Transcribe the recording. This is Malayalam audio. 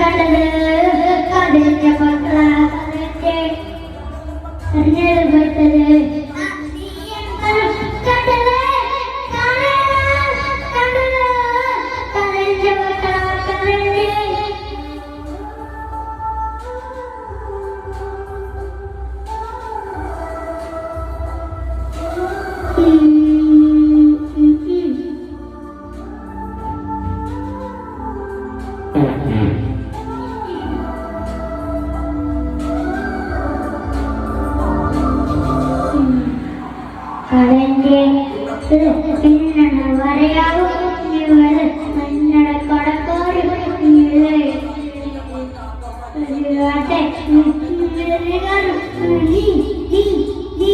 കടന്റെ പിന്നണ വരയാവും ഇവൾ മഞ്ഞള കൊടക്കോരി ഒരുവാട്ടെ നീ നീ